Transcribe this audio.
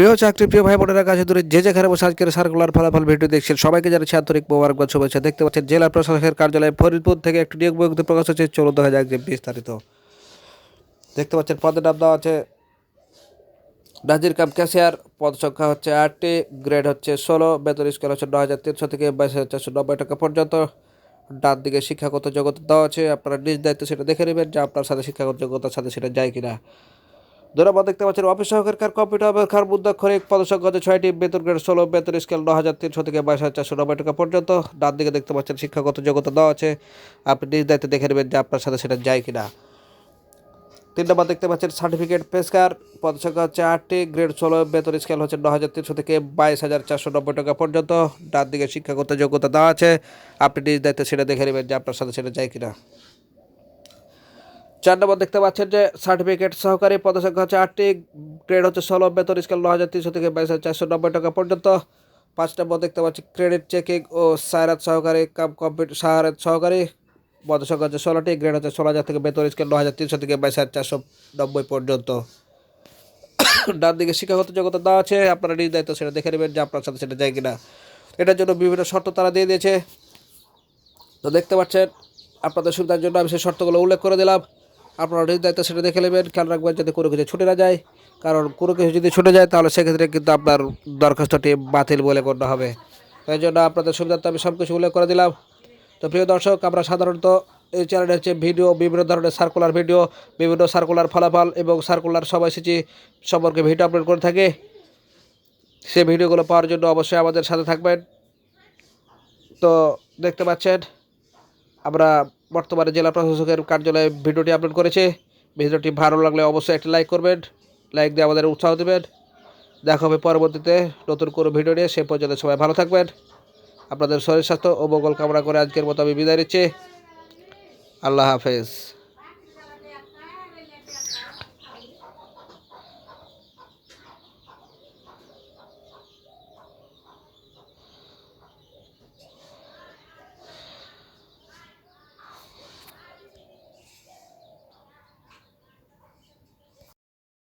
প্রিয় চাকরি, প্রিয় ভাই বোনেরা, কাছে দূরে যে যেখানে বসে আজকের সার্কুলার ফলাফল ভিডিও দেখছেন, সবাইকে জানাচ্ছি আন্তরিক মোবারকবাদ শুভেচ্ছা। দেখতে পাচ্ছেন জেলা প্রশাসকের কার্যালয়ে ফরিদপুর থেকে একটি নিয়োগ বিজ্ঞপ্তি প্রকাশ হচ্ছে চলুন দেখা যাক যে বিস্তারিত। দেখতে পাচ্ছেন পদের নাম দেওয়া আছে নাজির কাম ক্যাশিয়ার, পদ সংখ্যা হচ্ছে আটটি, গ্রেড হচ্ছে ষোলো, বেতন স্কেল হচ্ছে ন হাজার তিনশো থেকে বাইশ হাজার চারশো নব্বই টাকা পর্যন্ত। ডান দিকে শিক্ষাগত যোগ্যতা দেওয়া আছে, আপনারা নিজ দায়িত্ব সেটা দেখে নেবেন যে আপনার সাথে শিক্ষাগত যোগ্যতার সাথে সেটা যায় কিনা। দুরাবাদ দেখতে পাচ্ছেন অফিস সহকারীর কম্পিউটার খার মুদ্রাক্ষরিক পদসংখ্যা হচ্ছে ছয়টি বেতন গ্রেড ষোলো, বেতন স্কেল ন হাজার তিনশো থেকে বাইশ হাজার চারশো নব্বই টাকা পর্যন্ত। ডান দিকে দেখতে পাচ্ছেন শিক্ষাগত যোগ্যতা দেওয়া আছে। আপনি নিজ দায়িত্বে দেখে নেবেন যে আপনার সাথে সেটা যায় কিনা। তিন নম্বর দেখতে পাচ্ছেন সার্টিফিকেট পেশকার পদসংখ্যা হচ্ছে আটটি গ্রেড ষোলো, বেতন স্কেল হচ্ছে ন হাজার তিনশো থেকে বাইশ হাজার চারশো নব্বই টাকা পর্যন্ত। ডান দিকে শিক্ষাগত যোগ্যতা দেওয়া আছে। আপনি নিজ দায়িত্বে সেটা দেখে নেবেন যে আপনার সাথে সেটা যায় কিনা। চার নম্বর দেখতে পাচ্ছেন যে সার্টিফিকেট সহকারী পদসংখ্যা হচ্ছে আটটি, গ্রেড হচ্ছে ষোলো, বেতন স্কেল ন হাজার তিনশো থেকে বাইশ হাজার চারশো নব্বই টাকা পর্যন্ত। পাঁচ নম্বর দেখতে পাচ্ছি ক্রেডিট চেকিং ও সায়রাত সহকারী কাম কম্পিউটার সাহারাত সহকারী পদসংখ্যা হচ্ছে ষোলোটি, গ্রেড হচ্ছে ষোলো হাজার থেকে বেতন স্কেল ন হাজার তিনশো থেকে বাইশ হাজার চারশো নব্বই পর্যন্ত। ডান দিকে শিক্ষাগত যোগ্যতা দেওয়া আছে, আপনারা নিজ দায়িত্ব সেটা দেখে নেবেন যে আপনার সাথে সেটা যায় কিনা। এটার জন্য বিভিন্ন শর্ত তারা দিয়ে দিয়েছে। তো দেখতে পাচ্ছেন, আপনাদের সুবিধার জন্য আমি সেই শর্তগুলো উল্লেখ করে দিলাম। আপনারা নিজ দায়িত্ব সেটা দেখে নেবেন, খেয়াল রাখবেন যাতে কোনো কিছু ছুটে না যায়। কারণ কোনো কিছু যদি ছুটে যায়, তাহলে সেক্ষেত্রে কিন্তু আপনার দরখাস্তটি বাতিল বলে গণ্য হবে। তাই জন্য আপনাদের সুবিধার্থে আমি সব কিছু উল্লেখ করে দিলাম। তো প্রিয় দর্শক, আমরা সাধারণত এই চ্যানেলে হচ্ছে ভিডিও, বিভিন্ন ধরনের সার্কুলার ভিডিও, বিভিন্ন সার্কুলার ফলাফল এবং সার্কুলার সময়সূচি সম্পর্কে ভিডিও আপলোড করে থাকি। সেই ভিডিওগুলো পাওয়ার জন্য অবশ্যই আমাদের সাথে থাকবেন। তো দেখতে পাচ্ছেন, আমরা বর্তমানে জেলা প্রশাসকের কার্যালয়ে ভিডিওটি আপলোড করেছে। ভিডিওটি ভালো লাগলে অবশ্যই একটি লাইক করবেন। লাইক দিয়ে আমাদের উৎসাহ দেবেন। দেখা হবে পরবর্তীতে নতুন কোনো ভিডিও নিয়ে। সে পর্যন্ত সবাই ভালো থাকবেন। আপনাদের শরীর স্বাস্থ্য ও মঙ্গল কামনা করে আজকের মতো আমি বিদায় নিচ্ছি। আল্লাহ হাফেজ।